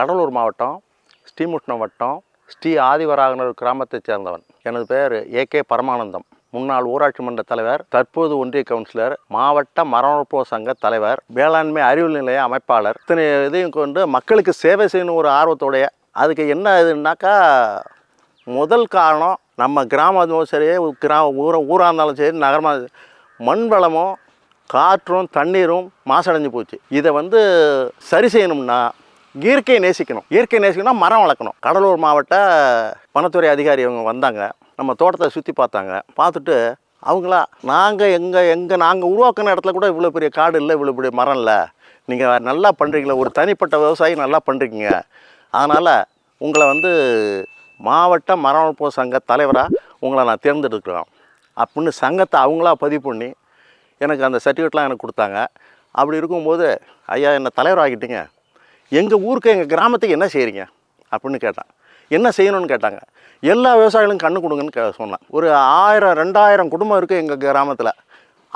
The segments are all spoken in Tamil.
கடலூர் மாவட்டம் ஸ்ரீமுஷ்ணம் வட்டம் ஸ்ரீ ஆதிவராகனர் கிராமத்தைச் சேர்ந்தவன். எனது பெயர் ஏ. கே. பரமானந்தம். முன்னாள் ஊராட்சி மன்ற தலைவர் தற்போது ஒன்றிய கவுன்சிலர் மாவட்ட மரபுறவு சங்க தலைவர் வேளாண்மை அறிவியல் நிலைய அமைப்பாளர். இத்தனை இதையும் கொண்டு மக்களுக்கு சேவை செய்யணும் ஒரு ஆர்வத்தோடைய அதுக்கு என்ன இதுனாக்கா முதல் காரணம் நம்ம கிராமமும் சரி கிராம ஊர ஊராக இருந்தாலும் சரி நகரமாக மண் வளமும் காற்றும் தண்ணீரும் மாசடைஞ்சு போச்சு. இதை வந்து சரி செய்யணும்னா இயற்கையை நேசிக்கணும். இயற்கை நேசிக்கணும்னா மரம் வளர்க்கணும். கடலூர் மாவட்ட வனத்துறை அதிகாரி அவங்க வந்தாங்க. நம்ம தோட்டத்தை சுற்றி பார்த்தாங்க. பார்த்துட்டு அவங்களா நாங்கள் எங்கள் எங்கள் நாங்கள் உருவாக்கின இடத்துல கூட இவ்வளோ பெரிய காடு இல்லை இவ்வளோ பெரிய மரம் இல்லை. நீங்கள் நல்லா பண்ணுறீங்களா ஒரு தனிப்பட்ட விவசாயி நல்லா பண்ணுறீங்க அதனால் உங்களை வந்து மாவட்ட மரம் வளர்ப்பு சங்க தலைவராக உங்களை நான் தேர்ந்தெடுக்கிறோம். அப்படின்னு சங்கத்தை அவங்களா பதிவு பண்ணி எனக்கு அந்த சர்டிஃபிகேட்லாம் எனக்கு கொடுத்தாங்க. அப்படி இருக்கும்போது ஐயா என்னை தலைவர் ஆகிட்டீங்க எங்கள் ஊருக்கு எங்கள் கிராமத்துக்கு என்ன செய்கிறீங்க அப்படின்னு கேட்டான். என்ன செய்யணும்னு கேட்டாங்க. எல்லா விவசாயிகளும் கண்ணு கொடுங்கன்னு கே சொன்னேன். ஒரு ஆயிரம் ரெண்டாயிரம் குடும்பம் இருக்குது எங்கள் கிராமத்தில்.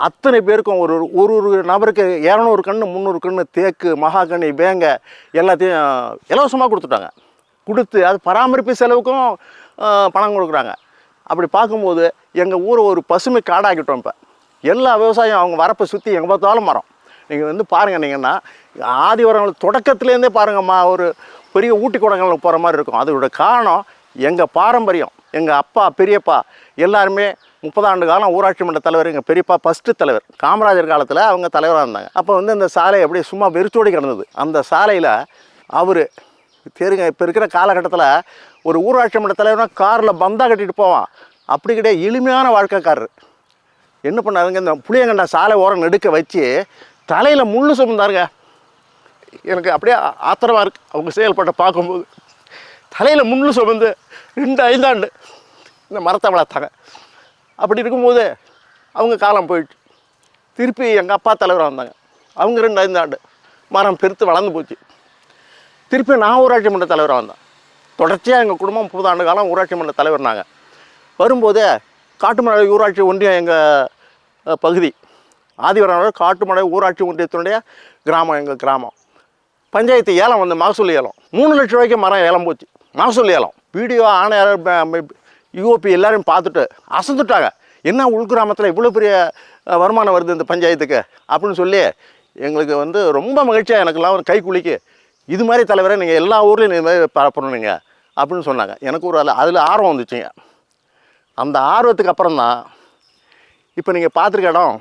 அத்தனை பேருக்கும் ஒரு ஒரு ஒரு நபருக்கு இரநூறு கன்று முந்நூறு கன்று தேக்கு மகாகனி பேங்க எல்லாத்தையும் இலவசமாக கொடுத்துட்டாங்க. கொடுத்து அது பராமரிப்பு செலவுக்கும் பணம் கொடுக்குறாங்க. அப்படி பார்க்கும்போது எங்கள் ஊரை ஒரு பசுமை காடாக்கிட்டோம் இப்போ. எல்லா விவசாயம் அவங்க வரப்பை சுற்றி எங்கே பார்த்தாலும் மரம். நீங்கள் வந்து பாருங்கள் நீங்கன்னா ஆதிவரங்கள் தொடக்கத்துலேருந்தே பாருங்கம்மா ஒரு பெரிய ஊட்டி குடங்களுக்கு போகிற மாதிரி இருக்கும். அதோட காரணம் எங்கள் பாரம்பரியம் எங்கள் அப்பா பெரியப்பா எல்லாருமே முப்பதாண்டு காலம் ஊராட்சி மன்ற தலைவர் எங்கள் பெரியப்பா ஃபஸ்ட்டு தலைவர். காமராஜர் காலத்தில் அவங்க தலைவராக இருந்தாங்க. அப்போ வந்து இந்த சாலை அப்படியே சும்மா வெறிச்சோடி கிடந்தது. அந்த சாலையில் அவர் தெரியுங்க இப்போ இருக்கிற காலகட்டத்தில் ஒரு ஊராட்சி மன்ற தலைவர்னா காரில் பந்தா கட்டிட்டு போவான். அப்படி கிடையாது எளிமையான வாழ்க்கைக்காரர். என்ன பண்ணாருங்க இந்த புளியங்கண்டா சாலை ஓரம் நெடுக்க வச்சு தலையில் முள்ளு சுமந்தாருங்க எனக்கு அப்படியே ஆத்திரமாக இருக்குது அவங்க செயல்பட்ட பார்க்கும்போது. தலையில் முள்ளு சுமந்து ரெண்டு ஐந்தாண்டு இந்த மரத்தை வளர்த்தாங்க. அப்படி இருக்கும்போது அவங்க காலம் போயிடுச்சு திருப்பி எங்கள் அப்பா தலைவராக வந்தாங்க. அவங்க ரெண்டு ஐந்தாண்டு மரம் பெருத்து வளர்ந்து போச்சு. திருப்பி நான் ஊராட்சி மன்ற தலைவராக வந்தேன். தொடர்ச்சியாக எங்கள் குடும்பம் முப்பது ஆண்டு காலம் ஊராட்சி மன்ற தலைவர் நாங்கள் வரும்போது காட்டுமலை ஊராட்சி ஒன்றியம் எங்கள் பகுதி ஆதிவரம் காட்டுமடை ஊராட்சி ஒன்றியத்தினுடைய கிராமம் எங்கள் கிராமம். பஞ்சாயத்து ஏலம் வந்து மகசூல் ஏலம். மூணு லட்ச ரூபாய்க்கு மரம் ஏலம் போச்சு. மகசூல் ஏலம். வீடியோ ஆணையர் யூஓபி எல்லாரையும் பார்த்துட்டு அசந்துட்டாங்க. என்ன உள்கிராமத்தில் இவ்வளோ பெரிய வருமானம் வருது இந்த பஞ்சாயத்துக்கு? அப்படின்னு சொல்லி எங்களுக்கு வந்து ரொம்ப மகிழ்ச்சியாக எனக்கெல்லாம் ஒரு கை குளிக்கு இது மாதிரி தலைவரை நீங்கள் எல்லா ஊர்லேயும் இது மாதிரி பரப்பணுங்க அப்படின்னு சொன்னாங்க. எனக்கு ஒரு அதில் ஆர்வம் வந்துச்சுங்க. அந்த ஆர்வத்துக்கு அப்புறம் தான் இப்போ நீங்கள் பார்த்துருக்க இடம்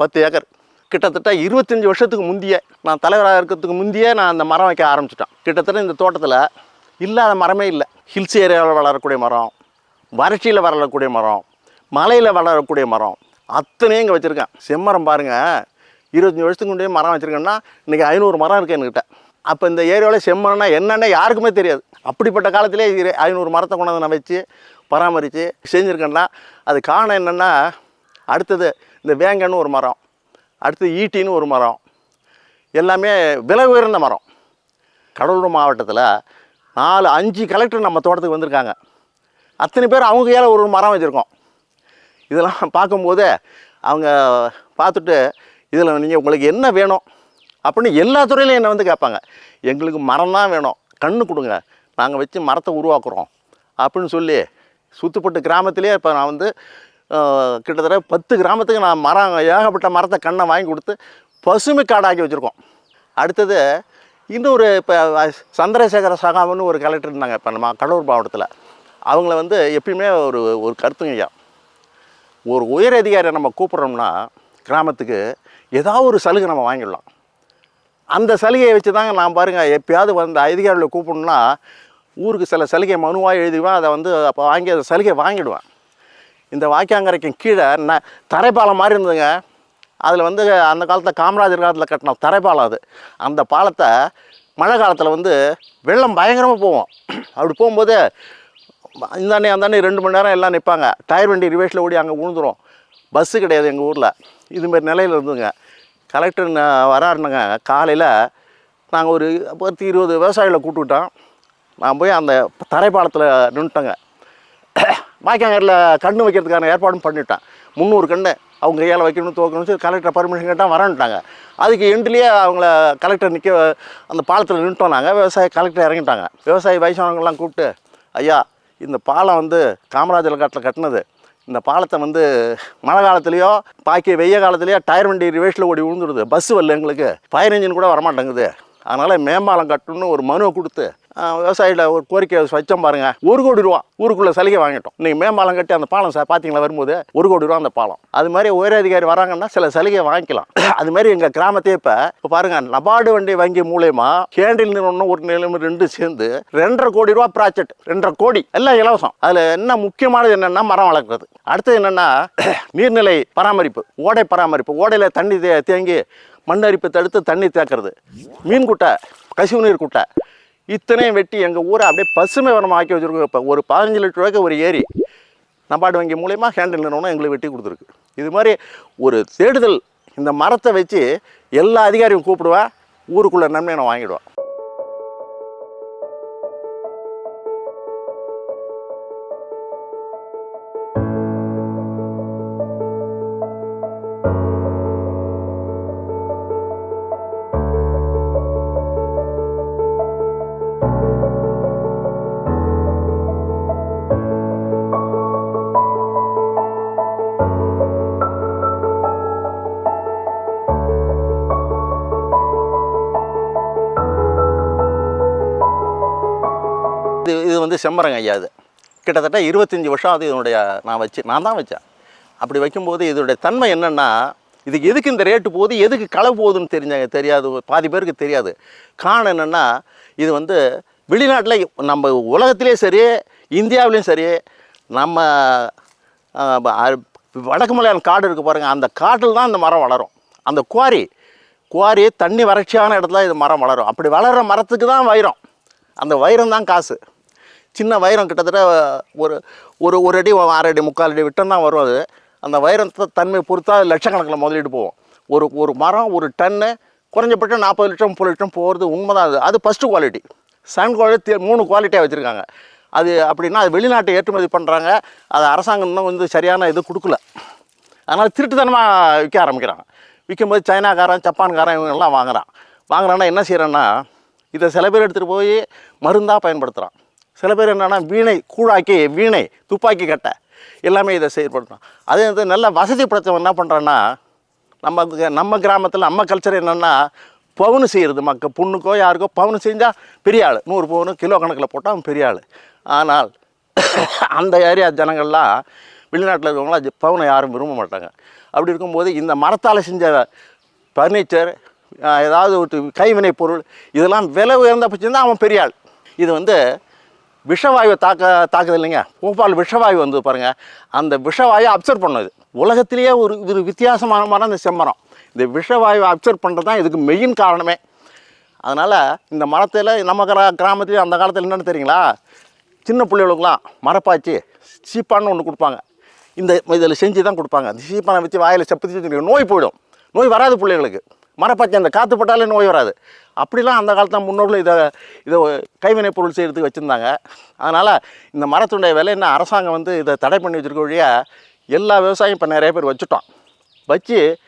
பத்து ஏக்கர். கிட்டத்தட்ட இருபத்தஞ்சி வருஷத்துக்கு முந்திய நான் தலைவராக இருக்கிறதுக்கு முந்தையே நான் அந்த மரம் வைக்க ஆரம்பிச்சிட்டேன். கிட்டத்தட்ட இந்த தோட்டத்தில் இல்லாத மரமே இல்லை. ஹில்ஸ் ஏரியாவில் வளரக்கூடிய மரம் வறட்சியில் வளரக்கூடிய மரம் மலையில் வளரக்கூடிய மரம் அத்தனையும் இங்கே வச்சுருக்கேன். செம்மரம் பாருங்கள் இருபத்தஞ்சி வருஷத்துக்கு முன்னாடியே மரம் வச்சுருக்கேன்னா இன்றைக்கி ஐநூறு மரம் இருக்குது என்கிட்ட. அப்போ இந்த ஏரியாவில் செம்மரம்னா என்னென்ன யாருக்குமே தெரியாது. அப்படிப்பட்ட காலத்திலே ஐநூறு மரத்தை கொண்டாந்து நான் வச்சு பராமரித்து செஞ்சுருக்கேன்னா அது காரணம் என்னென்னா அடுத்தது இந்த வேங்கன்னு ஒரு மரம் அடுத்து ஈட்டின்னு ஒரு மரம் எல்லாமே விலை உயர்ந்த மரம். கடலூர் மாவட்டத்தில் நாலு அஞ்சு கலெக்டர் நம்ம தோட்டத்துக்கு வந்திருக்காங்க. அத்தனை பேர் அவங்க கையால் ஒரு மரம் வச்சுருக்கோம். இதெல்லாம் பார்க்கும்போது அவங்க பார்த்துட்டு இதில் நீங்கள் உங்களுக்கு என்ன வேணும்? அப்படின்னு எல்லா துறையிலையும் என்னை வந்து கேட்பாங்க. எங்களுக்கு மரம் தான் வேணும். கண்ணு கொடுங்க. நாங்கள் வச்சு மரத்தை உருவாக்குறோம். அப்படின்னு சொல்லி சுத்துப்பட்டு கிராமத்திலே இப்போ நான் வந்து கிட்டத்தட்ட பத்து கிராமத்துக்கு நான் மரம் ஏகப்பட்ட மரத்தை கண்ணை வாங்கி கொடுத்து பசுமை காடாக்கி வச்சுருக்கோம். அடுத்தது இன்னொரு இப்போ சந்திரசேகர சகாமன்னு ஒரு கலெக்டர் இருந்தாங்க. இப்போ நம்ம கடலூர் மாவட்டத்தில். அவங்கள வந்து எப்பயுமே ஒரு ஒரு கருத்துங்க ஐயா. ஒரு உயர் அதிகாரியை நம்ம கூப்பிட்றோம்னா கிராமத்துக்கு ஏதாவது ஒரு சலுகை நம்ம வாங்கிடலாம். அந்த சலுகையை வச்சு தாங்க நான் பாருங்கள் எப்பயாவது வந்து அதிகாரிகளை கூப்பிடணும்னா ஊருக்கு சில சலுகை மனுவாக எழுதிவேன் அதை வந்து அப்போ வாங்கி அந்த சலுகை வாங்கிடுவேன். இந்த வாக்கியாங்கரைக்கு கீழே ந தரைப்பாலம் மாதிரி இருந்ததுங்க. அதில் வந்து அந்த காலத்தில் காமராஜர் காலத்தில் கட்டின தரைப்பாலம் அது. அந்த பாலத்தை மழை காலத்தில் வந்து வெள்ளம் பயங்கரமாக போகும். அப்படி போகும்போது இந்தாண்டி அந்தாண்டி ரெண்டு மணி நேரம் எல்லாம் நிற்பாங்க டயர் வண்டி ரிவேஷில் ஓடி அங்கே விழுந்துடும் பஸ்ஸு கிடையாது எங்கள் ஊரில். இதுமாரி நிலையில் இருந்துங்க கலெக்டர் வராருனுங்க. காலையில் நாங்கள் ஒரு பத்து இருபது விவசாயிகளை கூப்பிட்டுக்கிட்டோம் நான் போய் அந்த தரைப்பாலத்தில் நின்றுட்டேங்க மாய்க்காங்கரில் கண்ணு வைக்கிறதுக்கான ஏற்பாடும் பண்ணிட்டேன். முந்நூறு கன்று அவங்க கையால் வைக்கணும் தோக்கணும்னு சொல்லி கலெக்டர் பர்மிஷன் கேட்டால் வரன்ட்டாங்க. அதுக்கு எண்ட்லேயே அவங்கள கலெக்டர் நிற்க அந்த பாலத்தில் நின்றுட்டோம் நாங்கள் விவசாய கலெக்டர் இறங்கிட்டாங்க. விவசாயி வயசானவங்களாம் கூப்பிட்டு ஐயா இந்த பாலம் வந்து காமராஜர் காட்டில் கட்டினது. இந்த பாலத்தை வந்து மழை காலத்துலேயோ பாக்கி வெய்ய காலத்துலேயோ டயர் வண்டி ரிவேஷில் ஓடி விழுந்துடுது பஸ் வரல எங்களுக்கு. ஃபயர் இன்ஜின் கூட வரமாட்டேங்குது. அதனால் மேம்பாலம் கட்டணும்னு ஒரு மனுவை கொடுத்து விவசாயியில் ஒரு கோரிக்கை வச்சோம் பாருங்கள் ஒரு கோடி ரூபா ஊருக்குள்ளே சலுகை வாங்கிட்டோம். நீங்கள் மேம்பாலம் கட்டி அந்த பாலம் சார் பார்த்தீங்களா வரும்போது ஒரு கோடி ரூபா அந்த பாலம். அது மாதிரி உயரதிகாரி வராங்கன்னா சில சலுகை வாங்கிக்கலாம். அது மாதிரி எங்கள் கிராமத்தையே இப்போ இப்போ பாருங்கள் நபார்டு வண்டி வங்கி மூலயமா கேண்டில் நிறுவனம் ஒரு நிலைமை ரெண்டு சேர்ந்து ரெண்டரை கோடி ரூபா ப்ராஜெக்ட் ரெண்டரை கோடி எல்லாம் இலவசம். அதில் என்ன முக்கியமானது என்னென்னா மரம் வளர்க்குறது. அடுத்தது என்னென்னா நீர்நிலை பராமரிப்பு ஓடை பராமரிப்பு. ஓடையில் தண்ணி தேங்கி மண் அரிப்பு தடுத்து தண்ணி தேக்கிறது. மீன் குட்டை கசிவு நீர் குட்டை. இத்தனையும் வெட்டி எங்கள் ஊரை அப்படியே பசுமை வனம் ஆக்கி வச்சுருக்கோம் இப்போ ஒரு பதினஞ்சு லிட்டர் ரூபாய்க்கு ஒரு ஏரி நம்பாடு வங்கி மூலயமா ஹேண்டில் நிறுவனம் எங்களுக்கு வெட்டி கொடுத்துருக்கு. இது மாதிரி ஒரு தேடுதல் இந்த மரத்தை வச்சு எல்லா அதிகாரியும் கூப்பிடுவேன் ஊருக்குள்ளே நன்மையை நான் வாங்கிடுவேன் வந்து செம்மரங்க ஐயா இது கிட்டத்தட்ட இருபத்தஞ்சி வருஷம் அது இதனுடைய நான் வச்சு நான் தான் வச்சேன். அப்படி வைக்கும்போது இதனுடைய தன்மை என்னென்னா இதுக்கு எதுக்கு இந்த ரேட்டு போகுது எதுக்கு களை போகுதுன்னு தெரிஞ்சாங்க தெரியாது பாதி பேருக்கு தெரியாது. காரணம் என்னென்னா இது வந்து வெளிநாட்டில் நம்ம உலகத்திலே சரி இந்தியாவிலையும் சரி நம்ம வடக்கு மலையாளம் காடு இருக்குது பாருங்கள் அந்த காட்டில் தான் இந்த மரம் வளரும். அந்த குவாரி குவாரி தண்ணி வறட்சியான இடத்துல இது மரம் வளரும். அப்படி வளர்கிற மரத்துக்கு தான் வைரம். அந்த வைரம் தான் காசு. சின்ன வைரம் கிட்டத்தட்ட ஒரு ஒரு ஒரு அடி அரை அடி முக்கால் அடி விட்டம் தான் வரும் அது. அந்த வைரத்தை தன்மை பொறுத்தா லட்சக்கணக்கில் முதலீடு போகும் ஒரு ஒரு மரம் ஒரு டன்னு குறைஞ்சபட்சம் நாற்பது லட்சம் முப்பது லட்சம் போகிறது உண்மைதான் அது. அது ஃபஸ்ட்டு குவாலிட்டி செகண்ட் குவாலிட்டி மூணு குவாலிட்டியாக வச்சுருக்காங்க. அது அப்படின்னா அது வெளிநாட்டை ஏற்றுமதி பண்ணுறாங்க அது அரசாங்கம் இன்னும் வந்து சரியான இது கொடுக்கல. அதனால் திருட்டுத்தனமாக விற்க ஆரம்பிக்கிறாங்க. விற்கும்போது சைனாக்காரன் ஜப்பான்காரன் இவங்கெல்லாம் வாங்குகிறான் வாங்குறான்னா என்ன செய்கிறான்னா இதை சில பேர் எடுத்துகிட்டு போய் மருந்தாக பயன்படுத்துகிறான் சில பேர் என்னென்னா வீணை கூழாக்கி வீணை துப்பாக்கி கட்டை எல்லாமே இதை செயற்படுத்தணும் அதே வந்து நல்ல வசதிப்படுத்தவன் என்ன பண்ணுறான்னா நம்ம க- நம்ம கிராமத்தில் நம்ம கல்ச்சர் என்னென்னா பவுனு செய்கிறது மக்க பொண்ணுக்கோ யாருக்கோ பவுனு செஞ்சால் பெரிய ஆள். நூறு பவுனு கிலோ கணக்கில் போட்டால் அவன் பெரிய ஆள். ஆனால் அந்த ஏரியா ஜனங்கள்லாம் வெளிநாட்டில் இருக்கவங்களாம் பவுனை யாரும் விரும்ப மாட்டாங்க. அப்படி இருக்கும்போது இந்த மரத்தால் செஞ்ச ஃபர்னிச்சர் ஏதாவது ஒரு கைவினை பொருள் இதெல்லாம் விலை உயர்ந்த பட்சம் தான் அவன் பெரிய ஆள். இது வந்து விஷவாயுவை தாக்க தாக்குது இல்லைங்க போபால் விஷவாயு வந்து பாருங்கள் அந்த விஷவாயுவை அப்சர்வ் பண்ணுது உலகத்திலேயே ஒரு இது வித்தியாசமான மரம் இந்த செம்மரம். இந்த விஷவாயுவை அப்சர்வ் பண்ணுறது தான் இதுக்கு மெயின் காரணமே. அதனால் இந்த மரத்தில் நம்ம கிரா கிராமத்துலேயும் அந்த காலத்தில் என்னென்னு தெரியுங்களா? சின்ன பிள்ளைகளுக்குலாம் மரப்பாச்சி சீப்பான்னு ஒன்று கொடுப்பாங்க. இந்த இதில் செஞ்சு தான் கொடுப்பாங்க. அந்த சீப்பானை வச்சு வாயில் செப்பத்தி செஞ்சு நோய் போயிடும். நோய் வராது பிள்ளைகளுக்கு. மரப்பச்சை அந்த காற்று பட்டாலே நோய் வராது. அப்படிலாம் அந்த காலத்தில் முன்னோர்கள் இதை இதை கைவினைப் பொருள் செய்கிறதுக்கு வச்சுருந்தாங்க. அதனால் இந்த மரத்துடைய விலை என்ன அரசாங்கம் வந்து இதை தடை பண்ணி வச்சிருக்க வழியாக எல்லா விவசாயம் இப்போ நிறைய பேர் வச்சுட்டோம். வச்சு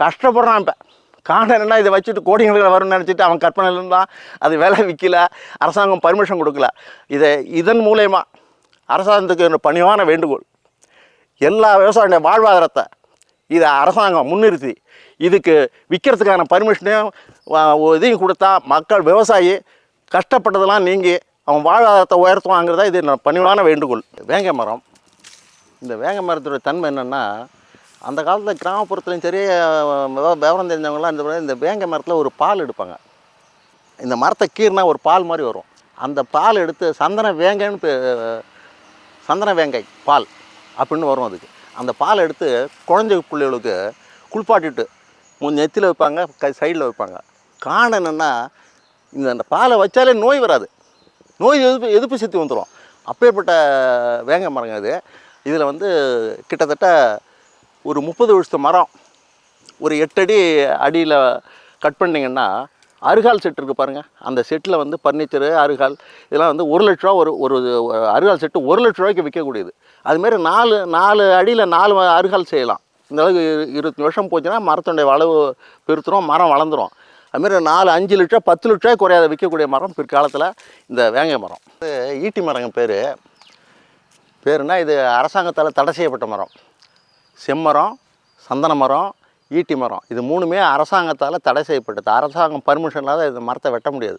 கஷ்டப்படுறான் இப்போ. காரணம் இதை வச்சுட்டு கோடிங்களுக்கு வரும்னு நினச்சிட்டு அவன் கற்பனையில் இருந்தான் அது விலை விற்கல அரசாங்கம் பர்மிஷன் கொடுக்கல. இதை இதன் மூலயமா அரசாங்கத்துக்கு ஒரு பணிவான வேண்டுகோள். எல்லா விவசாயிய வாழ்வாதாரத்தை இதை அரசாங்கம் முன்னிறுத்தி இதுக்கு விற்கிறதுக்கான பர்மிஷனையும் இதையும் கொடுத்தா மக்கள் விவசாயி கஷ்டப்பட்டதெல்லாம் நீங்கி அவன் வாழ்வாதாரத்தை உயர்த்துவாங்கிறதா இது நான் பணிவான வேண்டுகோள். வேங்க மரம் இந்த வேங்க மரத்தோட தன்மை என்னென்னா அந்த காலத்தில் கிராமப்புறத்துலையும் சரி விவரம் தெரிஞ்சவங்களாம் இந்த இந்த வேங்க மரத்தில் ஒரு பால் எடுப்பாங்க. இந்த மரத்தை கீறினா ஒரு பால் மாதிரி வரும். அந்த பால் எடுத்து சந்தன வேங்கைன்னு பே- சந்தன வேங்கை பால் அப்படின்னு வரும் அதுக்கு. அந்த பால் எடுத்து குழந்தை பிள்ளைகளுக்கு குளிப்பாட்டிட்டு நெத்தியில் வைப்பாங்க க சைடில் வைப்பாங்க. காரணம் என்னென்னா இந்த அந்த பாலை வச்சாலே நோய் வராது. நோய் எதிர்ப்பு எதிர்ப்பு சக்தி வந்துடும் அப்பேற்பட்ட வேங்க மரங்க இது. இதில் வந்து கிட்டத்தட்ட ஒரு முப்பது வருஷத்து மரம் ஒரு எட்டடி அடியில் கட் பண்ணிங்கன்னா அருகால் செட் இருக்குது பாருங்கள் அந்த செட்டில் வந்து ஃபர்னிச்சரு அருகால் இதெல்லாம் வந்து ஒரு லட்ச ரூபா ஒரு ஒரு ஒரு அருகால் செட்டு ஒரு லட்ச ரூபாய்க்கு விற்கக்கூடியது. அதுமாரி நாலு நாலு அடியில் நாலு அருகால் செய்யலாம். இந்தளவுக்கு இரு- இருபத்தஞ்சு வருஷம் போச்சுன்னா மரத்துடைய வளவு பெருத்துரும் மரம் வளர்ந்துரும். அதுமாரி நாலு அஞ்சு லிட்டர் பத்து லிட்டர் குறையாத விற்கக்கூடிய மரம் பிற்காலத்தில் இந்த வேங்கை மரம். இது ஈட்டி மரங்க பேர். பேருனா இது அரசாங்கத்தால் தடை செய்யப்பட்ட மரம். செம்மரம் சந்தன மரம் ஈட்டி மரம். இது மூணுமே அரசாங்கத்தால் தடை செய்யப்பட்டது. அரசாங்கம் பர்மிஷன் இல்லாத இந்த மரத்தை வெட்ட முடியாது.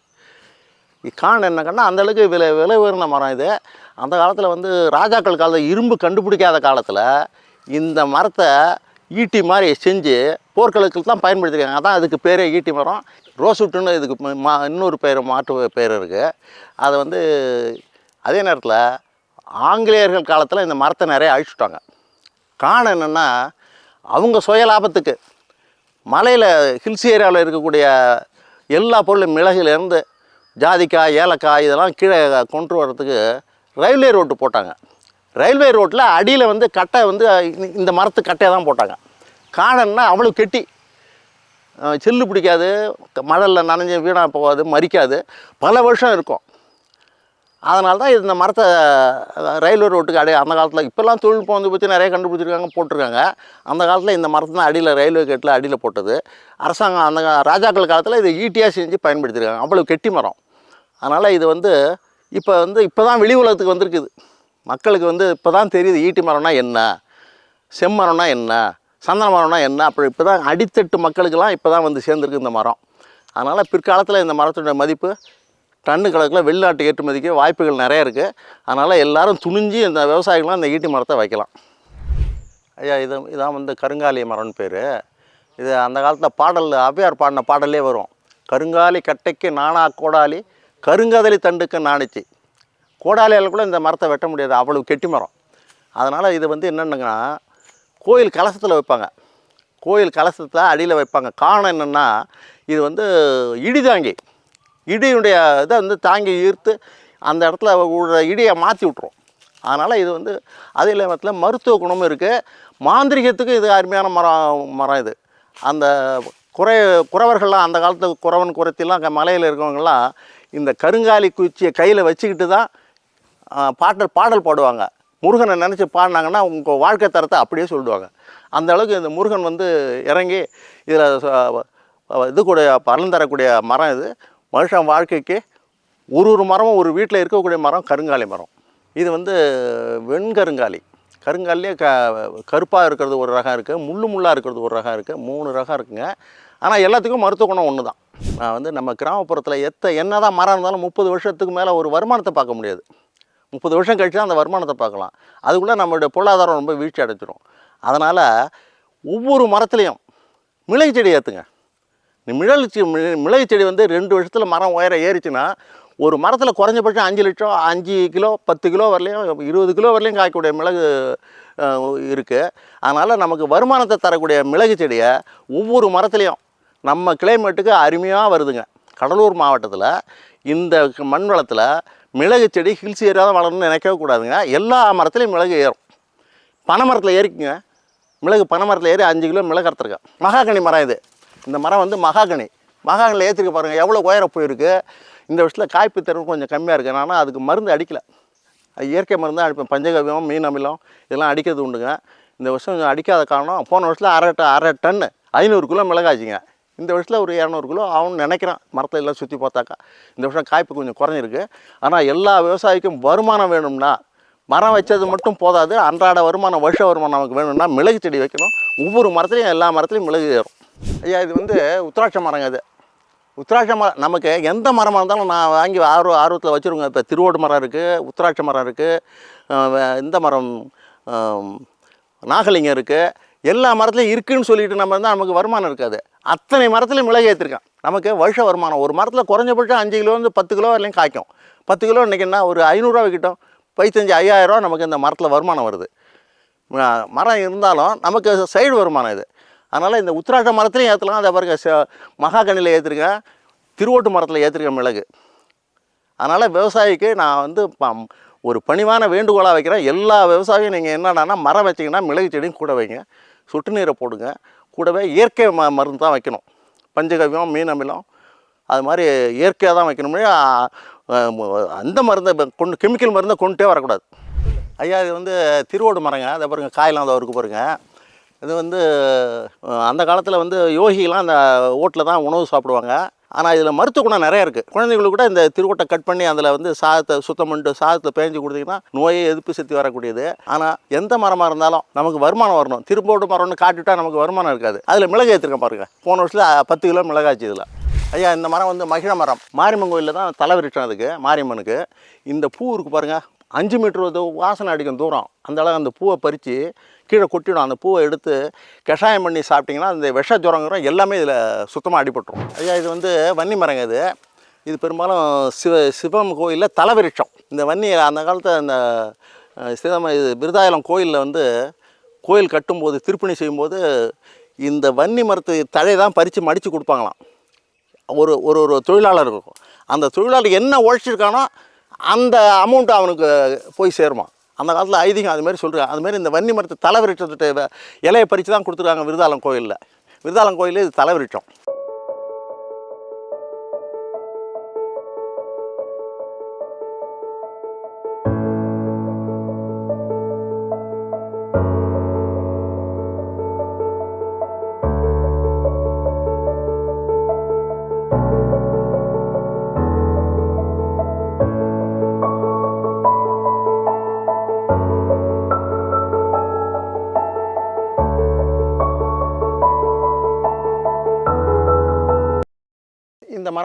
காரணம் என்ன அந்தளவுக்கு விலை விலை உயர்ந்த மரம் இது. அந்த காலத்தில் வந்து ராஜாக்கள் காலத்தில் இரும்பு கண்டுபிடிக்காத காலத்தில் இந்த மரத்தை ஈட்டி மாதிரி செஞ்சு போர்க்களுக்கு தான் பயன்படுத்திருக்காங்க. அதான் அதுக்கு பேரே ஈட்டி மரம். ரோசுட்டுன்னு இதுக்கு மா இன்னொரு பேர் மாற்று பேர் இருக்குது அதை வந்து அதே நேரத்தில் ஆங்கிலேயர்கள் காலத்தில் இந்த மரத்தை நிறைய அழிச்சுட்டாங்க. காரணம் என்னென்னா அவங்க சுய லாபத்துக்கு. மலையில் ஹில்ஸ் ஏரியாவில் இருக்கக்கூடிய எல்லா பொருளும் மிளகுலேருந்து ஜாதிக்காய் ஏலக்காய் இதெல்லாம் கீழே கொண்டு வர்றதுக்கு ரயில்வே ரோட்டு போட்டாங்க. ரயில்வே ரோட்டில் அடியில் வந்து கட்டை வந்து இந்த- இந்த மரத்து கட்டையை தான் போட்டாங்க. காணன்னா அவ்வளோ கெட்டி. சில்லு பிடிக்காது மழலில் நனைஞ்சு வீணாக போகாது மறிக்காது. பல வருஷம் இருக்கும். அதனால தான் இந்த மரத்தை ரயில்வே ரோட்டுக்கு அடி அந்த காலத்தில் இப்போல்லாம் தொழில்நுட்பம் வந்து பற்றி நிறைய கண்டுபிடிச்சிருக்காங்க போட்டிருக்காங்க. அந்த காலத்தில் இந்த மரத்தை தான் அடியில் ரயில்வே கேட்டில் அடியில் போட்டது. அரசாங்கம் அந்த ராஜாக்கள் காலத்தில் இதை ஈட்டியாக செஞ்சு பயன்படுத்தியிருக்காங்க அவ்வளோ கெட்டி மரம். அதனால் இது வந்து இப்போ வந்து இப்போ தான் வெளி உலகத்துக்கு வந்திருக்குது. மக்களுக்கு வந்து இப்போ தான் தெரியுது ஈட்டி மரம்னா என்ன செம்மரம்னா என்ன சந்தன மரம்னா என்ன அப்படி இப்போ தான் அடித்தட்டு மக்களுக்கெல்லாம் இப்போ தான் வந்து சேர்ந்துருக்கு இந்த மரம். அதனால் பிற்காலத்தில் இந்த மரத்துடைய மதிப்பு டன்னு கணக்கில் வெளிநாட்டு ஏற்றுமதிக்கு வாய்ப்புகள் நிறைய இருக்குது அதனால் எல்லாரும் துணிஞ்சு இந்த விவசாயிகள்லாம் இந்த ஈட்டி மரத்தை வைக்கலாம். ஐயா இது இதான் வந்து கருங்காலி மரம்னு பேர். இது அந்த காலத்தில் பாடல் ஔவையார் பாடின பாடலே வரும். கருங்காலி கட்டைக்கு நானா கோடாலி கருங்கதலி தண்டுக்கு நாணிச்சு கோடாலியால் கூட இந்த மரத்தை வெட்ட முடியாது. அவ்வளவு கெட்டி மரம். அதனால் இது வந்து என்னென்னுங்கன்னா கோயில் கலசத்தில் வைப்பாங்க. கோயில் கலசத்தில் அடியில் வைப்பாங்க. காரணம் என்னென்னா இது வந்து இடி தாங்கி இடியுடைய இதை வந்து தாங்கி ஈர்த்து அந்த இடத்துல உள்ள இடியை மாற்றி விட்ரும் அதனால் இது வந்து அதே நேரத்தில் மருத்துவ குணமும் இருக்குது மாந்திரிகத்துக்கு இது அருமையான மரம் மரம் இது. அந்த குறை குறவர்கள்லாம் அந்த காலத்து குறவன் குறைத்திலாம் மலையில் இருக்கவங்கலாம் இந்த கருங்காலி குச்சியை கையில் வச்சுக்கிட்டு தான் பாட்டல் பாடல் பாடல் பாடுவாங்க. முருகனை நினச்சி பாடினாங்கன்னா உங்கள் வாழ்க்கை தரத்தை அப்படியே சொல்லிடுவாங்க. அந்த அளவுக்கு இந்த முருகன் வந்து இறங்கி இதில் இது கூட பலன் தரக்கூடிய மரம் இது. மனுஷன் வாழ்க்கைக்கு ஒரு ஒரு மரமும் ஒரு வீட்டில் இருக்கக்கூடிய மரம் கருங்காலி மரம். இது வந்து வெண்கருங்காலி. கருங்காலிலே க கருப்பாக இருக்கிறது ஒரு ரகம் இருக்குது முள்ளு முள்ளாக இருக்கிறது ஒரு ரகம் இருக்குது மூணு ரகம் இருக்குங்க. ஆனால் எல்லாத்துக்கும் மருத்துவ குணம் ஒன்று தான் நான் வந்து நம்ம கிராமப்புறத்தில் எத்த என்ன தான் மரம் இருந்தாலும் முப்பது வருஷத்துக்கு மேலே ஒரு வருமானத்தை பார்க்க முடியாது. முப்பது வருஷம் கழிச்சு தான் அந்த வருமானத்தை பார்க்கலாம். அதுக்குள்ளே நம்மளுடைய பொருளாதாரம் ரொம்ப வீழ்ச்சி அடைஞ்சிடும் அதனால் ஒவ்வொரு மரத்துலேயும் மிளகு செடி ஏற்றுங்க நீ மிளகு மி- மிளகு செடி வந்து ரெண்டு வருஷத்தில் மரம் உயர ஏறிச்சுன்னா ஒரு மரத்தில் குறைஞ்சபட்சம் அஞ்சு லட்சம் அஞ்சு கிலோ பத்து கிலோ வரலையும் இருபது கிலோ வரலையும் காய்க்கக்கூடிய மிளகு இருக்குது அதனால் நமக்கு வருமானத்தை தரக்கூடிய மிளகு செடியை ஒவ்வொரு மரத்துலேயும் நம்ம கிளைமேட்டுக்கு அருமையாக வருதுங்க. கடலூர் மாவட்டத்தில் இந்த மண் வளத்தில் மிளகு செடி ஹில்ஸ் ஏரியாவது வளரணும்னு நினைக்கவே கூடாதுங்க. எல்லா மரத்துலேயும் மிளகு ஏறும். பனை மரத்தில் ஏறிக்குங்க. மிளகு பனை மரத்தில் ஏறி அஞ்சு கிலோ மிளகு அறுத்துருக்கேன் மகாகனி மரம் இது. இந்த மரம் வந்து மகாகனி. மகாகனியில் ஏற்றிருக்க பாருங்கள் எவ்வளோ உயரம் போயிருக்கு இந்த வருஷத்தில் காய்ப்பு திறன் கொஞ்சம் கம்மியாக இருக்குது ஆனால் அதுக்கு மருந்து அடிக்கலை. அது இயற்கை மருந்து அடிப்பேன். பஞ்சகவியம் மீன் அமிலம் இதெல்லாம் அடிக்கிறது உண்டுங்க. இந்த வருஷம் கொஞ்சம் அடிக்காத காரணம் போன வருஷத்தில் அரை ட அரை டன்னு ஐநூறு கிலோ மிளகாச்சிங்க இந்த வருஷத்தில் ஒரு இரநூறு கிலோ அவனு நினைக்கிறேன். மரத்தில் எல்லாம் சுற்றி பார்த்தாக்கா. இந்த வருஷம் காய்ப்பு கொஞ்சம் குறைஞ்சிருக்கு. ஆனால் எல்லா விவசாயிக்கும் வருமானம் வேணும்னா மரம் வச்சது மட்டும் போதாது அன்றாட வருமானம் வருஷ வருமானம் நமக்கு வேணும்னா மிளகு செடி வைக்கணும். ஒவ்வொரு மரத்துலையும் எல்லா மரத்துலையும் மிளகு ஏறும். ஐயா இது வந்து உத்திராட்ச மரங்க அது உத்திராட்ச மரம் நமக்கு எந்த மரமாக இருந்தாலும் நான் வாங்கி ஆர்வ ஆர்வத்தில் வச்சுருங்க இப்போ திருவோடு மரம் இருக்குது உத்திராட்ச மரம் இருக்குது இந்த மரம் நாகலிங்கம் இருக்குது எல்லா மரத்துலையும் இருக்குன்னு சொல்லிட்டு நம்ம இருந்தால் நமக்கு வருமானம் இருக்காது. அத்தனை மரத்துலையும் மிளகு ஏற்றிருக்கான் நமக்கு வருஷ வருமானம். ஒரு மரத்தில் குறைஞ்சபட்சம் அஞ்சு கிலோ வந்து பத்து கிலோ வரலையும் காய்க்கும். பத்து கிலோ இன்றைக்கி என்ன ஒரு ஐநூறுரூவா விற்கிட்டோம் பைத்தஞ்சு ஐயாயிரரூவா நமக்கு இந்த மரத்தில் வருமானம் வருது. மரம் இருந்தாலும் நமக்கு சைடு வருமானம் இது. அதனால் இந்த உத்திராட்ச மரத்துலையும் ஏற்றலாம் அதை பாருங்க ச- மகாகனியில் ஏற்றிருக்கேன் திருவோட்டு மரத்தில் ஏற்றிருக்கேன் மிளகு. அதனால் விவசாயிக்கு நான் வந்து ப- ஒரு பணிவான வேண்டுகோளாக வைக்கிறேன். எல்லா விவசாயியும் நீங்கள் என்னென்னா மரம் வச்சிங்கன்னா மிளகு செடியும் கூட வைங்க. சொட்டு நீரை போடுங்க. கூடவே இயற்கை ம மருந்து தான் வைக்கணும். பஞ்சகவியம் மீன் அமிலம் அது மாதிரி இயற்கையாக தான் வைக்கணுமே. அந்த மருந்தை கொண்டு கெமிக்கல் மருந்தை கொண்டுட்டே வரக்கூடாது. ஐயா இது வந்து திருவோடு மரங்க. அதை பாருங்க காயெல்லாம் அதை இருக்கு பாருங்கள் இது வந்து அந்த காலத்தில் வந்து யோகிலாம் அந்த ஓட்டில் தான் உணவு சாப்பிடுவாங்க. ஆனால் இதில் மருத்துவ குணம் நிறையா இருக்குது குழந்தைங்களுக்கு கூட இந்த திருவட்டை கட் பண்ணி அதில் வந்து சாதத்தை சுத்தம் பண்ணிட்டு சாதத்தை பேஞ்சு கொடுத்தீங்கன்னா நோயை எதிர்ப்பு சக்தி வரக்கூடியது. ஆனால் எந்த மரமாக இருந்தாலும் நமக்கு வருமானம் வரணும். திரும்போடு மரம்னு காட்டிவிட்டா நமக்கு வருமானம் இருக்காது. அதில் மிளகு ஏற்றிருக்கேன் பாருங்கள் போன வருஷத்தில் பத்து கிலோ மிளகாச்சு இதில். ஐயா இந்த மரம் வந்து மகிழ மரம். மாரியம்மன் கோயிலில் தான் தலைவிரிச்சம் அதுக்கு மாரியம்மனுக்கு. இந்த பூ இருக்குது பாருங்கள் அஞ்சு மீட்டர் வாசனை அடிக்கும் தூரம். அந்த அளவு அந்த பூவை பறித்து கீழே கொட்டிடும். அந்த பூவை எடுத்து கஷாயம் பண்ணி சாப்பிட்டிங்கன்னா அந்த விஷ ஜுரங்கிற எல்லாமே இதில் சுத்தமாக அடிபட்டுரும். ஐயா இது வந்து வன்னி மரங்க இது. இது பெரும்பாலும் சிவ சிவம் கோயிலில் தலைவிருட்சம். இந்த வன்னி அந்த காலத்தில் அந்த அஹ், இது விருதாயலம் கோயிலில் வந்து கோயில் கட்டும்போது திருப்பணி செய்யும்போது இந்த வன்னி மரத்து தழை தான் பறித்து மடித்து கொடுப்பாங்களாம். ஒரு ஒரு ஒரு தொழிலாளர் இருக்கும். அந்த தொழிலாளர் என்ன உழைச்சிருக்கானோ அந்த அமௌண்ட் அவனுக்கு போய் சேருமா. அந்த காலத்தில் ஐதீகம் அது மாதிரி சொல்கிறாங்க அது மாதிரி இந்த வன்னி மரத்து தலைவிருட்சத்துட்டு இலையை பறித்து தான் கொடுத்துருக்காங்க விருதாலம் கோயிலில். விருதாலம் கோயிலே இது தலைவிருட்சம்.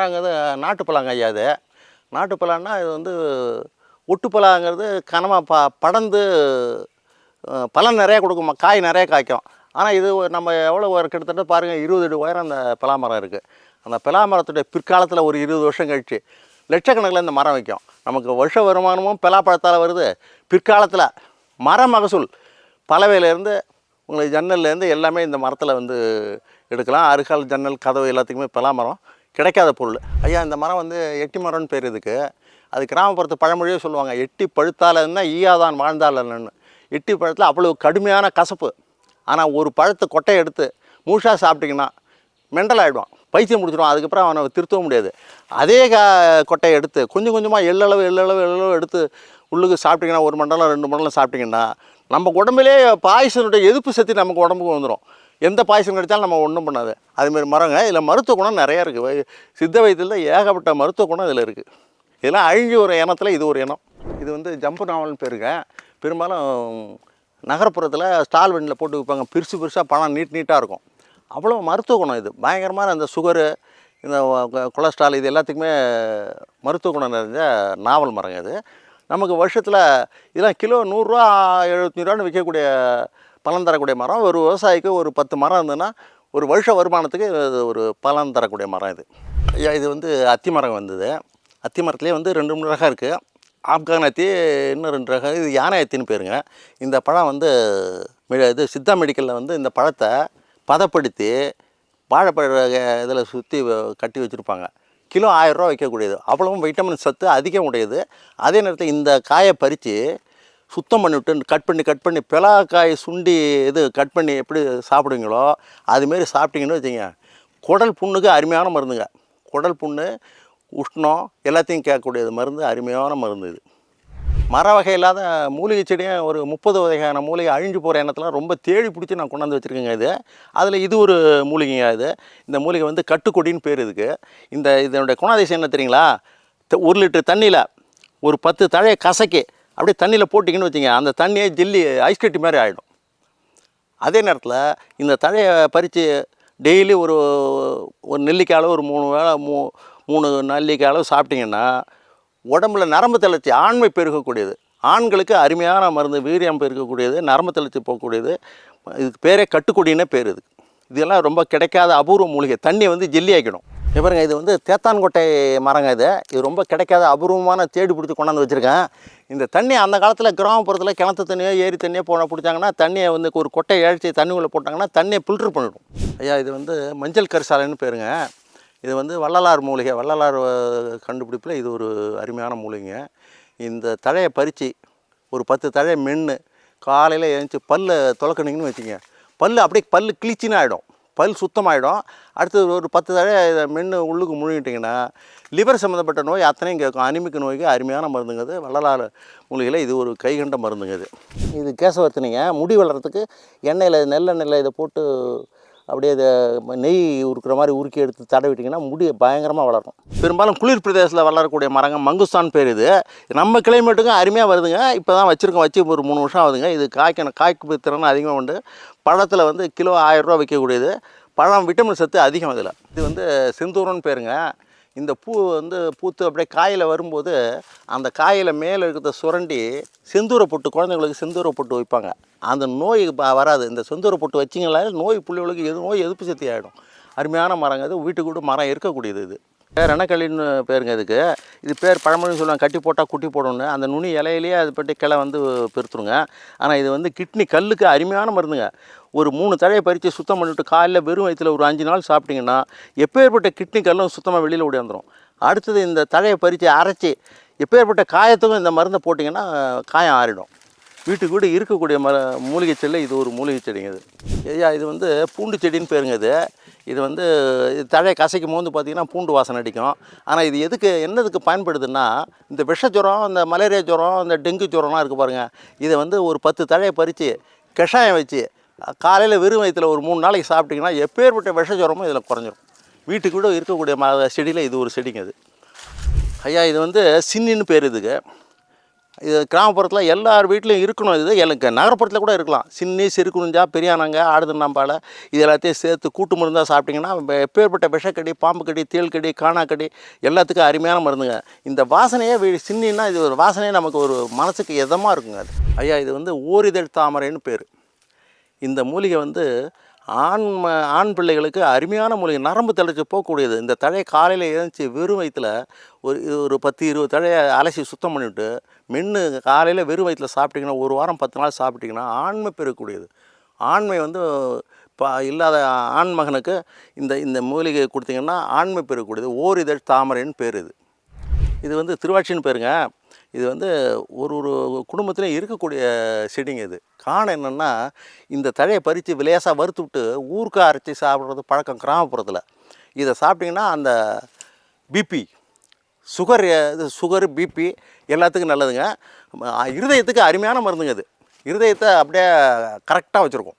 இந்த மரங்கிறது நாட்டுப்பழங்க ஐயா இது நாட்டுப்பழம்னா இது வந்து ஒட்டுப்பழங்கிறது கனமாக ப படர்ந்து பழம் நிறையா கொடுக்கும் காய் நிறைய காய்க்கும். ஆனால் இது நம்ம எவ்வளோ ஒரு கிட்டத்தட்ட பாருங்கள் இருபது அடி உயரம் அந்த பலாமரம் இருக்குது அந்த பலாமரத்துடைய பிற்காலத்தில் ஒரு இருபது வருஷம் கழிச்சு லட்சக்கணக்கில் இந்த மரம் வைக்கும். நமக்கு வருஷ வருமானமும் பலாப்பழத்தால் வருது. பிற்காலத்தில் மர மகசூல். பலவையிலேருந்து உங்களுக்கு ஜன்னல்லேருந்து எல்லாமே இந்த மரத்தில் வந்து எடுக்கலாம். அருகால் ஜன்னல் கதவு எல்லாத்துக்குமே பலாமரம் கிடைக்காத பொருள். ஐயா இந்த மரம் வந்து எட்டி மரம்னு பேர் இதுக்கு. அது கிராமப்புறத்து பழமொழியே சொல்லுவாங்க. எட்டி பழுத்தாலன்னா ஈயாதான் வாழ்ந்தாலன்னு. எட்டி பழத்தில் அவ்வளவு கடுமையான கசப்பு. ஆனால் ஒரு பழத்தை கொட்டையை எடுத்து மூஷாக சாப்பிட்டிங்கன்னா மெண்டல் ஆகிடுவான் பைத்தியம் முடிச்சிடும் அதுக்கப்புறம் அவனை திருத்தவும் முடியாது. அதே கா கொட்டையை எடுத்து கொஞ்சம் கொஞ்சமாக எள்ளளவு எள்ளளவு எள்ளளவு எடுத்து உள்ளுக்கு சாப்பிட்டிங்கன்னா ஒரு மண்டலம் ரெண்டு மண்டலம் சாப்பிட்டிங்கன்னா நம்ம உடம்புலே பாயசனுடைய எதிர்ப்பு சக்தி நமக்கு உடம்புக்கு வந்துடும் எந்த பாய்சன் கிடைச்சாலும் நம்ம ஒன்றும் பண்ணாது. அதுமாரி மரங்க இதில் மருத்துவ குணம் நிறையா இருக்குது சித்த வைத்தியத்தில் ஏகப்பட்ட மருத்துவ குணம் இதில் இருக்குது இதெல்லாம் அழிஞ்சு ஒரு இனத்தில் இது ஒரு இனம். இது வந்து ஜம்பு நாவல்னு பேருங்க பெரும்பாலும் நகரப்புறத்தில் ஸ்டால் வண்டியில் போட்டு விற்பாங்க பெருசு பெருசாக பணம் நீட் நீட்டாக இருக்கும். அவ்வளோ மருத்துவ குணம் இது. பயங்கரமான அந்த சுகரு இந்த கொலஸ்ட்ரால் இது எல்லாத்துக்குமே மருத்துவ குணம் நிறைஞ்ச நாவல் மரங்க இது. நமக்கு வருஷத்தில் இதெல்லாம் கிலோ நூறுரூவா எழுபத்தஞ்சு ரூபான்னு விற்கக்கூடிய பலன் தரக்கூடிய மரம். ஒரு விவசாயிக்கு ஒரு பத்து மரம் இருந்ததுன்னா ஒரு வருஷ வருமானத்துக்கு இது ஒரு பலன் தரக்கூடிய மரம் இது. இது வந்து அத்தி மரம் வந்தது. அத்தி மரத்துலேயே வந்து ரெண்டு மூணு ரகம் இருக்குது ஆப்கான் அத்தி இன்னும் ரெண்டு ரகம். இது யானை அத்தின்னு பேருங்க. இந்த பழம் வந்து மெ- இது சித்தா மெடிக்கலில் வந்து இந்த பழத்தை பதப்படுத்தி வாழைப்பழ இதில் சுற்றி கட்டி வச்சுருப்பாங்க. கிலோ ஆயிரரூவா வைக்கக்கூடியது. அவ்வளவும் வைட்டமின் சத்து அதிகம் உடையது. அதே நேரத்தில் இந்த காயை பறித்து சுத்தம் பண்ணிவிட்டு கட் பண்ணி கட் பண்ணி பிளாக்காய் சுண்டி இது கட் பண்ணி எப்படி சாப்பிடுவீங்களோ அதுமாரி சாப்பிட்டீங்கன்னு வச்சுங்க. குடல் புண்ணுக்கு அருமையான மருந்துங்க. குடல் புண்ணு உஷ்ணம் எல்லாத்தையும் கேட்கக்கூடியது மருந்து அருமையான மருந்து இது. மர வகை இல்லாத மூலிகை செடியும் ஒரு முப்பது வகையான மூலிகை அழிஞ்சு போகிற எண்ணத்தில் ரொம்ப தேடி பிடிச்சி நான் கொண்டாந்து வச்சுருக்கேங்க இது. அதில் இது ஒரு மூலிகைங்க இது. இந்த மூலிகை வந்து கட்டுக்கொடின்னு பேர் இதுக்கு. இந்த இதனுடைய குணாதிசயம் என்ன தெரியுங்களா? ஒரு லிட்டர் தண்ணியில் ஒரு பத்து தழையை கசக்கி அப்படியே தண்ணியில் போட்டிங்கன்னு வச்சிங்க அந்த தண்ணியே ஜெல்லி ஐஸ் கட்டி மாதிரி ஆகிடும் அதே நேரத்தில் இந்த தழையை பறித்து டெய்லி ஒரு ஒரு நெல்லிக்காய் அளவு ஒரு மூணு வேளை மூ மூணு நெல்லிக்காய் அளவு சாப்பிட்டிங்கன்னா உடம்புல நரம்பு தளர்ச்சி ஆண்மை பெருகக்கூடியது. ஆண்களுக்கு அருமையான மருந்து வீரியம் பெருக்கக்கூடியது நரம்பு தளர்ச்சி போகக்கூடியது. இதுக்கு பேரே கட்டுக்குடின்னே பேர் இது. இதெல்லாம் ரொம்ப கிடைக்காத அபூர்வ மூலிகை. தண்ணி வந்து ஜெல்லி ஆக்கிடும் இங்க பாருங்க இது வந்து தேத்தான்கொட்டை மரங்க இது. இது ரொம்ப கிடைக்காத அபூர்வமான தேடி பிடிச்சி கொண்டாந்து வச்சுருக்கேன். இந்த தண்ணி அந்த காலத்தில் கிராமப்புறத்தில் கிணத்து தண்ணியோ ஏரி தண்ணியோ போன பிடிச்சாங்கன்னா தண்ணியை வந்து ஒரு கொட்டை இழைச்சி தண்ணிக்குள்ளே போட்டாங்கன்னா தண்ணியை ஃபில்ட்ரு பண்ணிடும். ஐயா இது வந்து மஞ்சள் கரிசாலைன்னு பேருங்க. இது வந்து வள்ளலார் மூலிகை வள்ளலார் கண்டுபிடிப்பில் இது ஒரு அருமையான மூலிகைங்க. இந்த தழையை பறித்து ஒரு பத்து தழையை மென்று காலையில் எழுந்துச்சி பல் துளக்குனீங்கன்னு வச்சுங்க. பல்லு அப்படியே பல்லு கிழிச்சின்னு ஆகிடும் பல் சுத்தமாயிடும். அடுத்தது ஒரு பத்து தடவை இதை மென்று உள்ளுக்கு முழுங்கிட்டிங்கன்னா லிவர் சம்மந்தப்பட்ட நோய் அத்தனையும் கேட்கும். அனிமிக்கு நோய்க்கு அருமையான மருந்துங்க இது வள்ளலார் மூலிகையில் இது ஒரு கைகண்ட மருந்துங்க இது. இது கேசவர்த்தினிங்க. முடி வளர்கிறதுக்கு எண்ணெயில் நெல்லெண்ணெயில் இதை போட்டு அப்படியே அதை நெய் உருக்கிற மாதிரி உருக்கி எடுத்து தடவிட்டிங்கன்னா முடி பயங்கரமாக வளரும். பெரும்பாலும் குளிர் பிரதேசத்தில் வளரக்கூடிய மரங்க மங்குஸ்தான் பேர் இது. நம்ம கிளைமேட்டுக்கும் அருமையாக வருதுங்க. இப்போ தான் வச்சுருக்கோம். வச்சு ஒரு மூணு வருஷம் ஆகுதுங்க. இது காய்க்கணும் காய்க்கு திறன் அதிகமாக உண்டு. பழத்தில் வந்து கிலோ ஆயிரரூவா விற்கக்கூடியது. பழம் விட்டமின் சத்து அதிகம் அதில். இது வந்து செந்தூரம்னு பேருங்க. இந்த பூ வந்து பூத்து அப்படியே காயில் வரும்போது அந்த காயில் மேலே இருக்கிறத சுரண்டி செந்தூரை பொட்டு குழந்தைங்களுக்கு செந்தூரை பொட்டு வைப்பாங்க. அந்த நோய் வராது. இந்த செந்தூர பொட்டு வச்சிங்களா நோய் பிள்ளைகளுக்கு எது நோய் எதிர்ப்பு சக்தி ஆகிடும் அருமையான மரங்க இது. வீட்டுக்கு கூட மரம் இருக்கக்கூடியது இது. ரணக்களின்னு பேருங்க இதுக்கு. இது பேர் பழமொழின்னு சொல்லுவாங்க. கட்டி போட்டால் குட்டி போடணும்னு அந்த நுனி இலையிலேயே அது பற்றி கிளை வந்து பெருத்துருங்க. ஆனால் இது வந்து கிட்னி கல்லுக்கு அருமையான மருந்துங்க. ஒரு மூணு தழையை பறித்து சுத்தம் பண்ணிவிட்டு காலையில் வெறும் வயிற்றுல ஒரு அஞ்சு நாள் சாப்பிட்டிங்கன்னா எப்பேற்பட்ட கிட்னி கல்லும் சுத்தமாக வெளியில் ஓடியாந்துடும் அடுத்தது இந்த தழையை பறித்து அரைச்சி எப்பேற்பட்ட காயத்துக்கும் இந்த மருந்தை போட்டிங்கன்னா காயம் ஆறிடும். வீட்டுக்கு வீடு இருக்கக்கூடிய மர மூலிகை செடியில் இது ஒரு மூலிகை செடிங்க இது. ஐயா இது வந்து பூண்டு செடின்னு பேருங்க இது. இது வந்து இது தழையை கசைக்கும் போது பார்த்தீங்கன்னா பூண்டு வாசனை அடிக்கும். ஆனால் இது எதுக்கு என்னதுக்கு பயன்படுதுன்னா இந்த விஷ ஜுரம் இந்த மலேரியா ஜுரம் இந்த டெங்கு ஜுரம்லாம் இருக்குது பாருங்கள் இதை வந்து ஒரு பத்து தழையை பறித்து கஷாயம் வச்சு காலையில் வெறும் வயிற்றுல ஒரு மூணு நாளைக்கு சாப்பிட்டிங்கன்னா எப்பேற்பட்ட விஷ ஜுரமும் இதில் குறைஞ்சிரும். வீட்டுக்கு கூட இருக்கக்கூடிய ம செடியில் இது ஒரு செடிங்க இது. ஐயா இது வந்து சின்னின்னு பேர் இதுக்கு. இது கிராமப்புறத்தில் எல்லார் வீட்லையும் இருக்கணும். இது எனக்கு நகரப்புறத்தில் கூட இருக்கலாம். சின்னி சிறுகுறிஞ்சா பெரியானங்க ஆடுதுண்ணாம்பாலை இது எல்லாத்தையும் சேர்த்து கூட்டு மருந்தாக சாப்பிட்டிங்கன்னா எப்பேற்பட்ட விஷக்கடி பாம்பு கடி தேள் கடி காணாக்கடி எல்லாத்துக்கும் அருமையான மருந்துங்க. இந்த வாசனையே வீ சின்னின்னா இது ஒரு வாசனையே நமக்கு ஒரு மனசுக்கு இதமாக இருக்குங்க அது. ஐயா இது வந்து ஓரிதழ் தாமரைன்னு பேர். இந்த மூலிகை வந்து ஆண் ம ஆண் பிள்ளைகளுக்கு அருமையான மூலிகை நரம்பு தளர்ச்சி போகக்கூடியது. இந்த தழையை காலையில் எழுந்துச்சு வெறும் வயிற்றுல ஒரு ஒரு பத்து இருபது தழையை அலசி சுத்தம் பண்ணிவிட்டு மென்று காலையில் வெறும் வயிற்றில் சாப்பிட்டிங்கன்னா ஒரு வாரம் பத்து நாள் சாப்பிட்டிங்கன்னா ஆண்மை பெறக்கூடியது ஆண்மை வந்து பா இல்லாத ஆண் மகனுக்கு இந்த இந்த மூலிகை கொடுத்தீங்கன்னா ஆண்மை பெறக்கூடியது ஓரிதழ் தாமரைன்னு பேர் இது. இது வந்து திருவாட்சின்னு பேருங்க. இது வந்து ஒரு ஒரு குடும்பத்திலையும் இருக்கக்கூடிய செடிங்க இது. காரணம் என்னென்னா இந்த தழையை பறித்து விலேசாக வறுத்து விட்டு ஊருக்கு அரைச்சி சாப்பிட்றது பழக்கம் கிராமப்புறத்தில். இதை சாப்பிட்டிங்கன்னா அந்த பிபி சுகர் இது சுகர் பிபி எல்லாத்துக்கும் நல்லதுங்க. இருதயத்துக்கு அருமையான மருந்துங்க இது இருதயத்தை அப்படியே கரெக்டாக வச்சுருக்கோம்.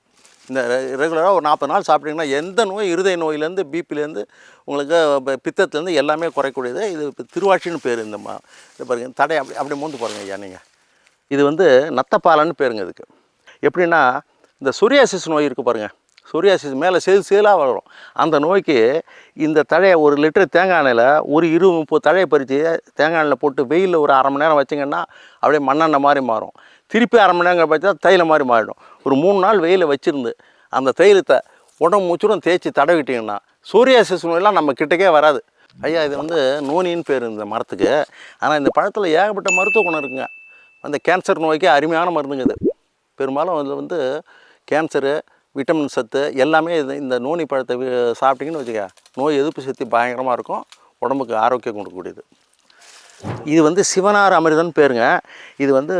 இந்த ரெகுலராக ஒரு நாற்பது நாள் சாப்பிட்டிங்கன்னா எந்த நோய் இருதய நோயிலேருந்து பிபிலேருந்து உங்களுக்கு பித்தத்துலேருந்து எல்லாமே குறைக்கூடியது இது இப்போ திருவாட்சின்னு பேர் இந்த மா இது பாருங்க தடை அப்படி அப்படி மூந்து பாருங்க ஐயா நீங்கள் இது வந்து நத்தப்பாலன்னு பேருங்க இதுக்கு. எப்படின்னா இந்த சொரியாசிஸ் நோய் இருக்குது பாருங்கள் சொரியாசிஸ் மேலே சேல் சேலாக வளரும். அந்த நோய்க்கு இந்த தழையை ஒரு லிட்டர் தேங்காய் எண்ணெயில் ஒரு இரு முப்பது தழையை பறித்து தேங்காய் எண்ணெயில் போட்டு வெயிலில் ஒரு அரை மணி நேரம் வச்சிங்கன்னா அப்படியே மண்ணெண்ணெய் மாதிரி மாறும். திருப்பி அரை மணி நேரம் பார்த்தா தைலம் மாதிரி மாறிடும். ஒரு மூணு நாள் வெயிலில் வச்சுருந்து அந்த தைலத்தை உடம்பு முச்சுடும் தேய்ச்சி தடவிட்டிங்கன்னா சூரியாசிஸ் நோயெல்லாம் நம்ம கிட்டக்கே வராது. ஐயா இது வந்து நோனின்னு பேர் இந்த மரத்துக்கு. ஆனால் இந்த பழத்தில் ஏகப்பட்ட மருத்துவ குணம் இருக்குங்க. அந்த கேன்சர் நோய்க்கு அருமையான மருந்துங்க இது. பெரும்பாலும் அதில் வந்து கேன்சரு விட்டமின் சத்து எல்லாமே இது இந்த நோனி பழத்தை வி- சாப்பிட்டீங்கன்னு வச்சுக்க நோய் எதிர்ப்பு சக்தி பயங்கரமாக இருக்கும் உடம்புக்கு ஆரோக்கியம் கொடுக்கக்கூடியது. இது வந்து சிவனார் அமிர்தம்னு பேருங்க. இது வந்து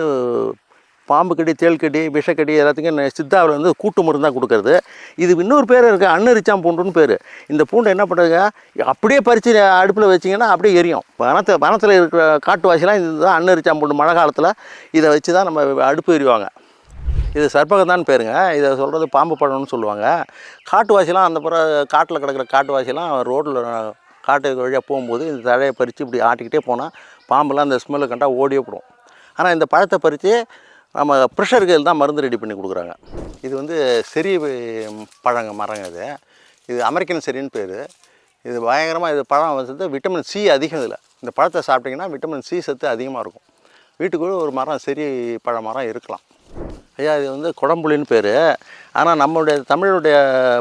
பாம்பு கடி தேள் கடி விஷக்கடி எல்லாத்துக்கும் சித்தாவில் வந்து கூட்டு மருந்தாக கொடுக்குறது. இது இன்னொரு பேர் இருக்குது அன்னரிச்சாம் பூண்டுன்னு பேர். இந்த பூண்டை என்ன பண்ணுறதுங்க அப்படியே பறித்து அடுப்பில் வச்சிங்கன்னா அப்படியே எரியும். வனத்தை வனத்தில் இருக்கிற காட்டுவாசிலாம் இதுதான் அன்னரிச்சாம் பூண்டு. மழை காலத்தில் இதை வச்சு தான் நம்ம அடுப்பு எரிவாங்க. இது சர்பகந்தான் பேருங்க. இதை சொல்கிறது பாம்பு பழம்னு சொல்லுவாங்க. காட்டுவாசிலாம் அந்த புறம் காட்டில் கிடக்கிற காட்டுவாசிலாம் ரோட்டில் காட்டு வழியாக போகும்போது இந்த தழையை பறித்து இப்படி ஆட்டிக்கிட்டே போனால் பாம்பெல்லாம் அந்த ஸ்மெல்லு கண்டா ஓடியே போடும். ஆனால் இந்த பழத்தை பறித்து நம்ம ப்ரெஷர்கள் தான் மருந்து ரெடி பண்ணி கொடுக்குறாங்க. இது வந்து செரி பழங்க மரங்க இது. இது அமெரிக்கன் செரின்னு பேர். இது பயங்கரமாக இது பழம் வந்து விட்டமின் சி அதிகம் இதில். இந்த பழத்தை சாப்பிட்டிங்கன்னா விட்டமின் சி சத்து அதிகமாக இருக்கும். வீட்டுக்குள்ளே ஒரு மரம் செரி பழ மரம் இருக்கலாம். ஐயா இது வந்து குடம்புளின்னு பேர். ஆனால் நம்மளுடைய தமிழுடைய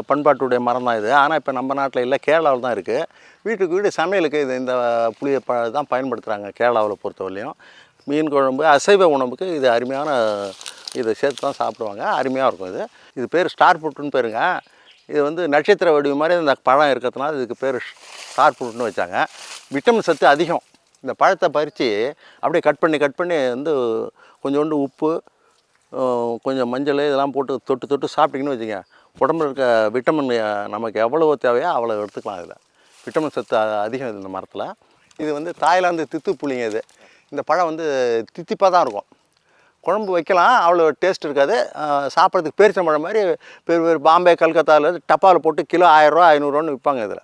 பண்பாட்டுடைய மரம் தான் இது. ஆனால் இப்போ நம்ம நாட்டில் இல்லை கேரளாவில் தான் இருக்குது வீட்டுக்கு வீடு சமையலுக்கு இது இந்த புளிய ப தான் பயன்படுத்துகிறாங்க கேரளாவில் பொறுத்தவரையிலையும் மீன் குழம்பு அசைவ உணவுக்கு இது அருமையான இதை சேர்த்து தான் சாப்பிடுவாங்க. அருமையாக இருக்கும் இது. இது பேர் ஸ்டார் புட்டுன்னு பேருங்க. இது வந்து நட்சத்திர வடிவு மாதிரி இந்த பழம் இருக்கிறதுனால இதுக்கு பேர் ஸ்டார் புட்டுன்னு வச்சாங்க. விட்டமின் சத்து அதிகம். இந்த பழத்தை பறித்து அப்படியே கட் பண்ணி கட் பண்ணி வந்து கொஞ்சோண்டு உப்பு கொஞ்சம் மஞ்சள் இதெல்லாம் போட்டு தொட்டு தொட்டு சாப்பிட்டிங்கன்னு வச்சுங்க உடம்புல இருக்க விட்டமின் நமக்கு எவ்வளோ தேவையோ அவ்வளோ எடுத்துக்கலாம் இதில். விட்டமின் சத்து அதிகம் இது இந்த மரத்தில். இது வந்து தாய்லாந்து தித்து புளிங்க இது. இந்த பழம் வந்து தித்திப்பாக தான் இருக்கும். குழம்பு வைக்கலாம் அவ்வளோ டேஸ்ட் இருக்காது. சாப்பிட்றதுக்கு பேரிச்சம்பழம் மாதிரி பெரு பாம்பே கல்கத்தாவில் டப்பாவில் போட்டு கிலோ ஆயிரரூவா ஐநூறுரூவான்னு விற்பாங்க இதில்.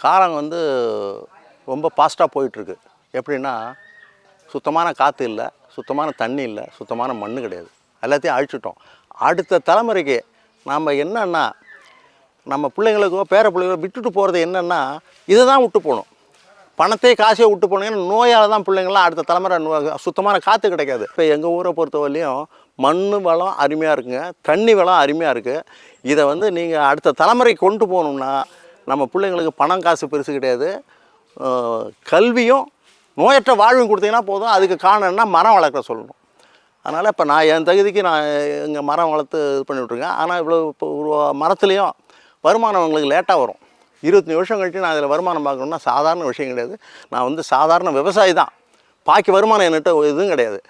காலம் வந்து ரொம்ப ஃபாஸ்ட்டாக போயிட்டுருக்கு. எப்படின்னா சுத்தமான காற்று இல்லை சுத்தமான தண்ணி இல்லை சுத்தமான மண் கிடையாது. எல்லாத்தையும் அழிச்சிட்டோம். அடுத்த தலைமுறைக்கு நாம் என்னென்னா நம்ம பிள்ளைங்களுக்கோ பேர பிள்ளைங்களோ விட்டுட்டு போகிறது என்னென்னா இதை தான் விட்டு போகணும். பணத்தை காசையே விட்டு போனீங்கன்னா நோயால் தான் பிள்ளைங்களாம் அடுத்த தலைமுறை நோ- சுத்தமான காற்று கிடைக்காது. இப்போ எங்கள் ஊரை பொறுத்தவரையிலையும் மண் வளம் அருமையாக இருக்குங்க தண்ணி வளம் அருமையாக இருக்குது இதை வந்து நீங்கள் அடுத்த தலைமுறைக்கு கொண்டு போகணும்னா நம்ம பிள்ளைங்களுக்கு பணம் காசு பெருசு கிடையாது. கல்வியும் நோயற்ற வாழ்வும் கொடுத்தீங்கன்னா போதும். அதுக்கு காரணம்னா மரம் வளர்க்க சொல்லணும். அதனால் இப்போ நான் என் தகுதிக்கு நான் இங்கே மரம் வளர்த்து இது பண்ணி விட்ருக்கேன் ஆனால் இவ்வளோ இப்போ ஒரு மரத்துலேயும் வருமானம் உங்களுக்கு லேட்டாக வரும். இருபத்தஞ்சி வருஷம் கழிச்சு நான் அதில் வருமானம் பார்க்கணுன்னா சாதாரண விஷயம் கிடையாது. நான் வந்து சாதாரண விவசாயி தான். பாக்கி வருமானம் என்கிட்ட இதுவும் கிடையாது.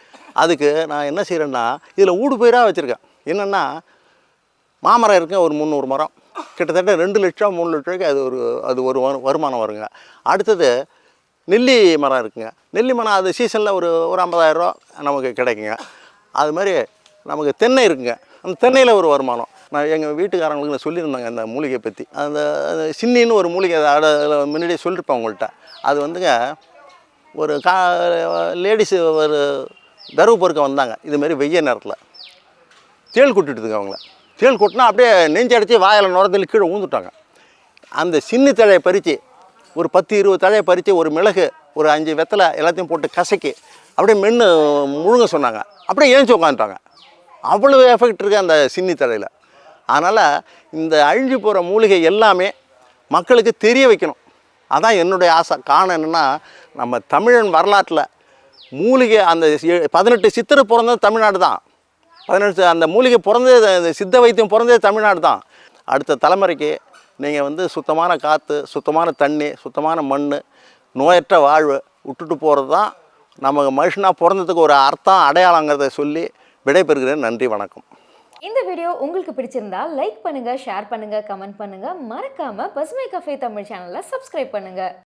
அதுக்கு நான் என்ன செய்கிறேன்னா இதில் ஊடு பயிராக வச்சுருக்கேன். என்னென்னா மாமரம் இருக்கேன் ஒரு முந்நூறு மரம். கிட்டத்தட்ட ரெண்டு லட்சம் மூணு லட்சம் அது ஒரு அது ஒரு வருமானம் வருங்க. அடுத்தது நெல்லி மரம் இருக்குங்க. நெல்லி மரம் அது சீசனில் ஒரு ஒரு ஐம்பதாயிரரூவா நமக்கு கிடைக்குங்க. அது மாதிரி நமக்கு தென்னை இருக்குங்க. அந்த தென்னையில் ஒரு வருமானம். நான் எங்கள் வீட்டுக்காரங்களுக்கு நான் சொல்லியிருந்தாங்க அந்த மூலிகையை பற்றி அந்த சின்னின்னு ஒரு மூலிகை அதை அட- முன்னாடியே சொல்லியிருப்பேன் உங்கள்கிட்ட அது வந்துங்க ஒரு கா லேடிஸு ஒரு தருவு பொறுக்க வந்தாங்க. இதுமாரி வெய்ய நேரத்தில். தேள் கூட்டிட்டுதுங்க அவங்கள. தேள் கொட்டினா அப்படியே நெஞ்சடிச்சு வாயில் நுரத்தில் கீழே ஊந்துட்டாங்க. அந்த சின்ன தழையை பறித்து ஒரு பத்து இருபது தழையை பறித்து ஒரு மிளகு ஒரு அஞ்சு வெத்தலை எல்லாத்தையும் போட்டு கசக்கி அப்படியே மென்று முழுங்க சொன்னாங்க. அப்படியே ஏஞ்சி உட்காந்துட்டாங்க அவ்வளோ எஃபெக்ட் இருக்குது அந்த சின்னி தழையில் அதனால் இந்த அழிஞ்சு போகிற மூலிகை எல்லாமே மக்களுக்கு தெரிய வைக்கணும். அதான் என்னுடைய ஆசை. காரணம் என்னென்னா நம்ம தமிழன் வரலாற்றில் மூலிகை அந்த பதினெட்டு சித்திரை பிறந்தது தமிழ்நாடு தான். பதினெட்டு அந்த மூலிகை பிறந்தது இந்த சித்த வைத்தியம் பிறந்ததே தமிழ்நாடு தான். அடுத்த தலைமுறைக்கு நீங்கள் வந்து சுத்தமான காற்று சுத்தமான தண்ணி சுத்தமான மண் நோயற்ற வாழ்வு விட்டுட்டு போகிறது தான் நம்ம மனுஷனாக பிறந்ததுக்கு ஒரு அர்த்தம் அடையாளங்கிறத சொல்லி விடைபெறுகிறேன். நன்றி வணக்கம். இந்த வீடியோ உங்களுக்கு பிடிச்சிருந்தா லைக் பண்ணுங்கள் ஷேர் பண்ணுங்கள் கமெண்ட் பண்ணுங்கள் மறக்காமல் பசுமை கஃபே தமிழ் சேனலை சப்ஸ்கிரைப் பண்ணுங்கள்